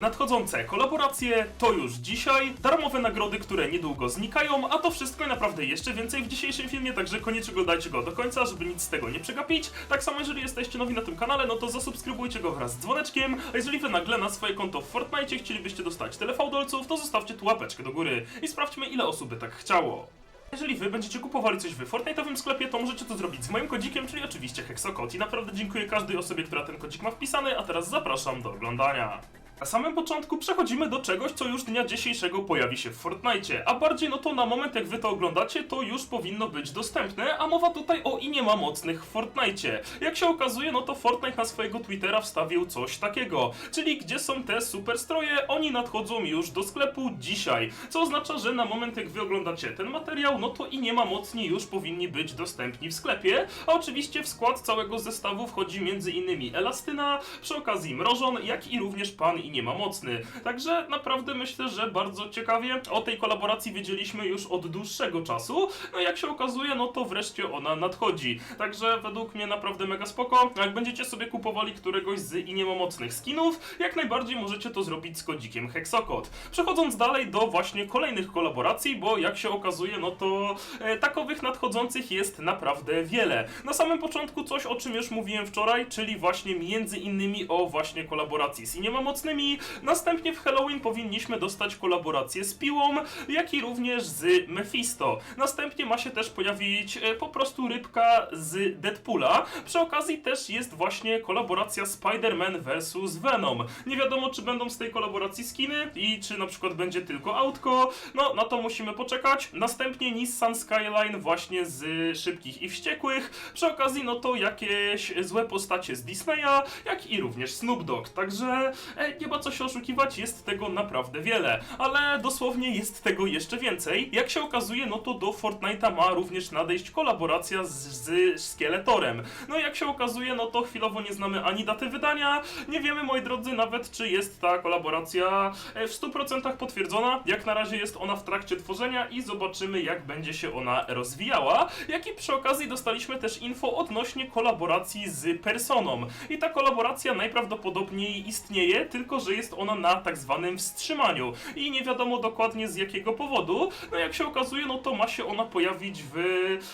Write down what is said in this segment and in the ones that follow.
Nadchodzące kolaboracje to już dzisiaj, darmowe nagrody, które niedługo znikają, a to wszystko i naprawdę jeszcze więcej w dzisiejszym filmie, także koniecznie oglądajcie go do końca, żeby nic z tego nie przegapić. Tak samo jeżeli jesteście nowi na tym kanale, no to zasubskrybujcie go wraz z dzwoneczkiem, a jeżeli wy nagle na swoje konto w Fortnite chcielibyście dostać tyle fałdolców, to zostawcie tu łapeczkę do góry i sprawdźmy ile osób by tak chciało. Jeżeli wy będziecie kupowali coś w Fortnite'owym sklepie, to możecie to zrobić z moim kodzikiem, czyli oczywiście Hexokod. I naprawdę dziękuję każdej osobie, która ten kodzik ma wpisany, a teraz zapraszam do oglądania. Na samym początku przechodzimy do czegoś, co już dnia dzisiejszego pojawi się w Fortnite, a bardziej no to na moment jak wy to oglądacie, to już powinno być dostępne, a mowa tutaj o i nie ma mocnych w Fortnite. Jak się okazuje, no to Fortnite na swojego Twittera wstawił coś takiego, czyli gdzie są te super stroje, oni nadchodzą już do sklepu dzisiaj, co oznacza, że na moment jak wy oglądacie ten materiał, no to i nie ma mocni już powinni być dostępni w sklepie, a oczywiście w skład całego zestawu wchodzi innymi Elastyna, przy okazji Mrożon, jak i również Pan i nie ma mocny. Także naprawdę myślę, że bardzo ciekawie o tej kolaboracji wiedzieliśmy już od dłuższego czasu. No jak się okazuje, no to wreszcie ona nadchodzi. Także według mnie naprawdę mega spoko. Jak będziecie sobie kupowali któregoś z i nie ma mocnych skinów, jak najbardziej możecie to zrobić z kodzikiem Hexokod. Przechodząc dalej do właśnie kolejnych kolaboracji, bo jak się okazuje, no to e, takowych nadchodzących jest naprawdę wiele. Na samym początku coś, o czym już mówiłem wczoraj, czyli właśnie między innymi o właśnie kolaboracji z i nie ma mocnymi. Następnie w Halloween powinniśmy dostać kolaborację z Piłą, jak i również z Mephisto. Następnie ma się też pojawić e, po prostu rybka z Deadpoola. Przy okazji też jest właśnie kolaboracja Spider-Man vs Venom. Nie wiadomo, czy będą z tej kolaboracji skiny i czy na przykład będzie tylko autko. No, na to musimy poczekać. Następnie Nissan Skyline właśnie z Szybkich i Wściekłych. Przy okazji, no to jakieś złe postacie z Disneya, jak i również Snoop Dogg. Także e, nie ma co się oszukiwać, jest tego naprawdę wiele. Ale dosłownie jest tego jeszcze więcej. Jak się okazuje, no to do Fortnite'a ma również nadejść kolaboracja z, z Skeletorem. No jak się okazuje, no to chwilowo nie znamy ani daty wydania. Nie wiemy, moi drodzy, nawet czy jest ta kolaboracja e, w 100% potwierdzona. Jak na razie jest ona w trakcie tworzenia i zobaczymy, jak będzie się ona rozwijała. Jak i przy okazji dostaliśmy też info odnośnie kolaboracji z Personą. I ta kolaboracja najprawdopodobniej istnieje, tylko że jest ona na tak zwanym wstrzymaniu. I nie wiadomo dokładnie z jakiego powodu. No jak się okazuje, no to ma się ona pojawić w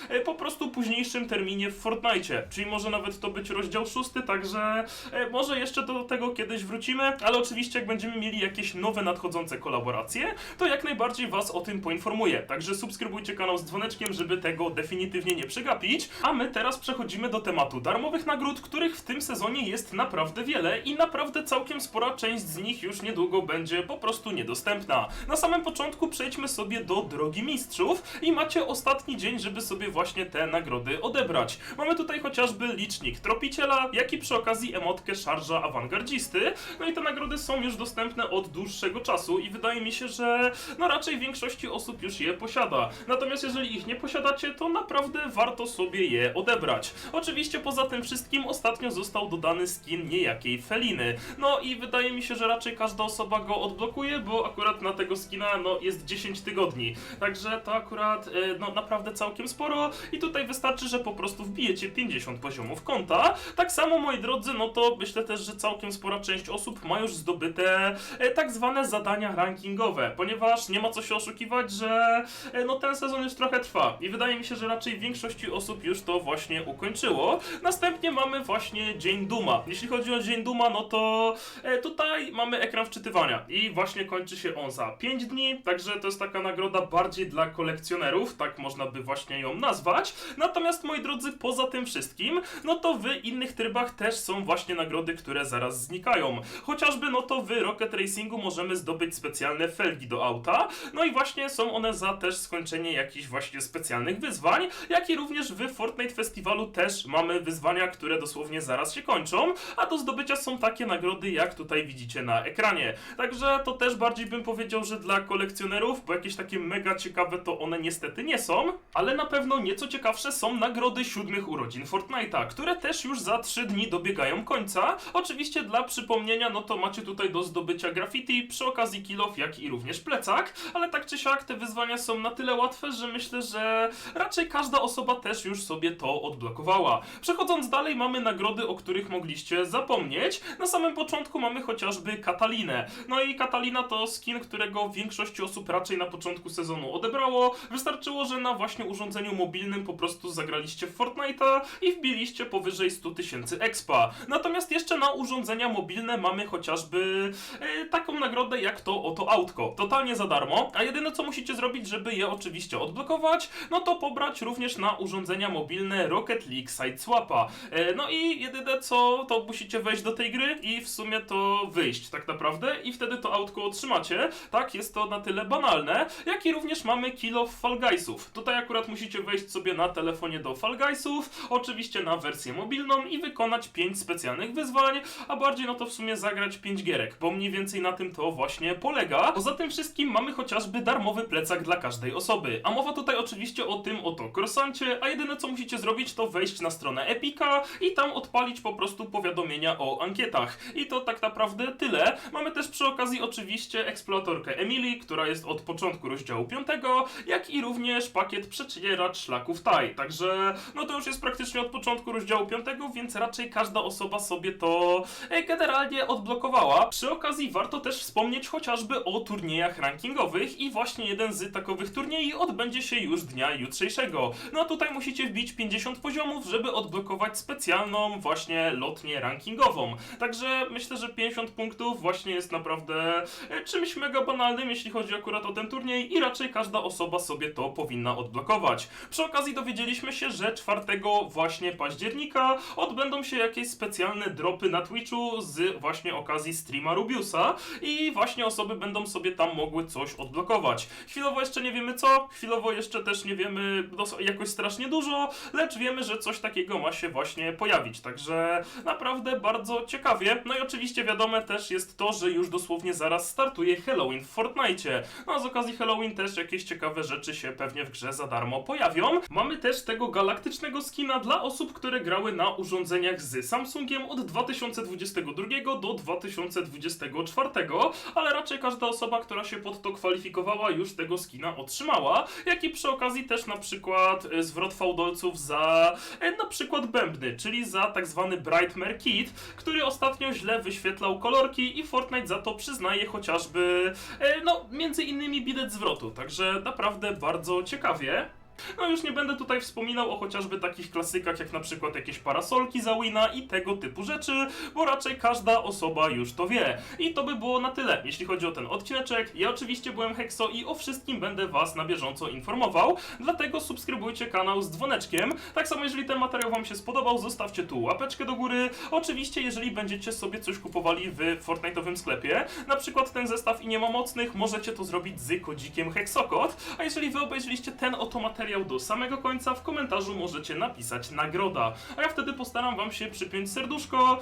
e, po prostu późniejszym terminie w Fortnite. Czyli może nawet to być rozdział szósty, także e, może jeszcze do tego kiedyś wrócimy, ale oczywiście jak będziemy mieli jakieś nowe nadchodzące kolaboracje, to jak najbardziej was o tym poinformuję. Także subskrybujcie kanał z dzwoneczkiem, żeby tego definitywnie nie przegapić. A my teraz przechodzimy do tematu darmowych nagród, których w tym sezonie jest naprawdę wiele i naprawdę całkiem spora część z nich już niedługo będzie po prostu niedostępna. Na samym początku przejdźmy sobie do Drogi Mistrzów i macie ostatni dzień, żeby sobie właśnie te nagrody odebrać. Mamy tutaj chociażby licznik Tropiciela, jak i przy okazji emotkę Szarża Awangardzisty. No i te nagrody są już dostępne od dłuższego czasu i wydaje mi się, że no raczej większości osób już je posiada. Natomiast jeżeli ich nie posiadacie, to naprawdę warto sobie je odebrać. Oczywiście poza tym wszystkim ostatnio został dodany skin niejakiej Feliny. No i wydaje mi się, że raczej każda osoba go odblokuje, bo akurat na tego skina no, jest 10 tygodni. Także to akurat e, no, naprawdę całkiem sporo i tutaj wystarczy, że po prostu wbijecie 50 poziomów konta. Tak samo moi drodzy, no to myślę też, że całkiem spora część osób ma już zdobyte e, tak zwane zadania rankingowe, ponieważ nie ma co się oszukiwać, że e, no ten sezon już trochę trwa i wydaje mi się, że raczej większości osób już to właśnie ukończyło. Następnie mamy właśnie Dzień Duma. Jeśli chodzi o Dzień Duma, no to e, tutaj mamy ekran wczytywania i właśnie kończy się on za 5 dni, także to jest taka nagroda bardziej dla kolekcjonerów, tak można by właśnie ją nazwać. Natomiast moi drodzy, poza tym wszystkim, no to w innych trybach też są właśnie nagrody, które zaraz znikają. Chociażby no to w Rocket Racingu możemy zdobyć specjalne felgi do auta, no i właśnie są one za też skończenie jakichś właśnie specjalnych wyzwań, jak i również w Fortnite Festiwalu też mamy wyzwania, które dosłownie zaraz się kończą, a do zdobycia są takie nagrody, jak tutaj widzicie na ekranie. Także to też bardziej bym powiedział, że dla kolekcjonerów, bo jakieś takie mega ciekawe to one niestety nie są, ale na pewno nieco ciekawsze są nagrody siódmych urodzin Fortnite'a, które też już za 3 dni dobiegają końca. Oczywiście dla przypomnienia, no to macie tutaj do zdobycia graffiti, przy okazji kill off, jak i również plecak, ale tak czy siak te wyzwania są na tyle łatwe, że myślę, że raczej każda osoba też już sobie to odblokowała. Przechodząc dalej, mamy nagrody, o których mogliście zapomnieć. Na samym początku mamy chociaż chociażby Katalinę. No i Katalina to skin, którego większość osób raczej na początku sezonu odebrało. Wystarczyło, że na właśnie urządzeniu mobilnym po prostu zagraliście w Fortnite'a i wbiliście powyżej 100 tysięcy expa. Natomiast jeszcze na urządzenia mobilne mamy chociażby e, taką nagrodę jak to oto autko. Totalnie za darmo, a jedyne co musicie zrobić, żeby je oczywiście odblokować, no to pobrać również na urządzenia mobilne Rocket League Sideswapa. E, no i jedyne co, to musicie wejść do tej gry i w sumie to wyjść tak naprawdę i wtedy to autko otrzymacie. Tak, jest to na tyle banalne, jak i również mamy kilo Fall Guysów. Tutaj akurat musicie wejść sobie na telefonie do Fall Guysów, oczywiście na wersję mobilną i wykonać 5 specjalnych wyzwań, a bardziej no to w sumie zagrać 5 gierek, bo mniej więcej na tym to właśnie polega. Poza tym wszystkim mamy chociażby darmowy plecak dla każdej osoby, a mowa tutaj oczywiście o tym oto krosancie, a jedyne co musicie zrobić to wejść na stronę Epika i tam odpalić po prostu powiadomienia o ankietach. I to tak naprawdę tyle. Mamy też przy okazji oczywiście eksploratorkę Emily, która jest od początku rozdziału 5, jak i również pakiet przecieracz szlaków Taj. Także no to już jest praktycznie od początku rozdziału 5, więc raczej każda osoba sobie to e, generalnie odblokowała. Przy okazji warto też wspomnieć chociażby o turniejach rankingowych i właśnie jeden z takowych turniejów odbędzie się już dnia jutrzejszego. No tutaj musicie wbić 50 poziomów, żeby odblokować specjalną właśnie lotnię rankingową. Także myślę, że 50 punktów właśnie jest naprawdę e, czymś mega banalnym, jeśli chodzi akurat o ten turniej i raczej każda osoba sobie to powinna odblokować. Przy okazji dowiedzieliśmy się, że 4 właśnie października odbędą się jakieś specjalne dropy na Twitchu z właśnie okazji streama Rubiusa i właśnie osoby będą sobie tam mogły coś odblokować. Chwilowo jeszcze nie wiemy co, chwilowo jeszcze też nie wiemy jakoś strasznie dużo, lecz wiemy, że coś takiego ma się właśnie pojawić, także naprawdę bardzo ciekawie. No i oczywiście wiadome też jest to, że już dosłownie zaraz startuje Halloween w Fortnite. No a z okazji Halloween też jakieś ciekawe rzeczy się pewnie w grze za darmo pojawią. Mamy też tego galaktycznego skina dla osób, które grały na urządzeniach z Samsungiem od 2022 do 2024, ale raczej każda osoba, która się pod to kwalifikowała, już tego skina otrzymała, jak i przy okazji też na przykład e, zwrot fałdolców za e, na przykład bębny, czyli za tak zwany Brightmare Kit, który ostatnio źle wyświetlał kolorki i Fortnite za to przyznaje chociażby, e, no między innymi bilet zwrotu, także naprawdę bardzo ciekawie. No już nie będę tutaj wspominał o chociażby takich klasykach jak na przykład jakieś parasolki za Wina i tego typu rzeczy, bo raczej każda osoba już to wie. I to by było na tyle, jeśli chodzi o ten odcineczek. Ja oczywiście byłem Hexo i o wszystkim będę was na bieżąco informował, dlatego subskrybujcie kanał z dzwoneczkiem. Tak samo jeżeli ten materiał wam się spodobał, zostawcie tu łapeczkę do góry. Oczywiście jeżeli będziecie sobie coś kupowali w Fortnite'owym sklepie, na przykład ten zestaw i nie ma mocnych, możecie to zrobić z kodzikiem Hexokod, a jeżeli wy obejrzeliście ten oto materiał do samego końca, w komentarzu możecie napisać nagroda, a ja wtedy postaram wam się przypiąć serduszko.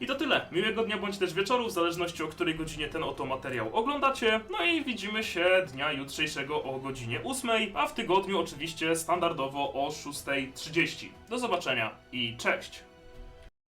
I to tyle. Miłego dnia bądź też wieczoru, w zależności o której godzinie ten oto materiał oglądacie. No i widzimy się dnia jutrzejszego o godzinie 8, a w tygodniu oczywiście standardowo o 6.30. Do zobaczenia i cześć!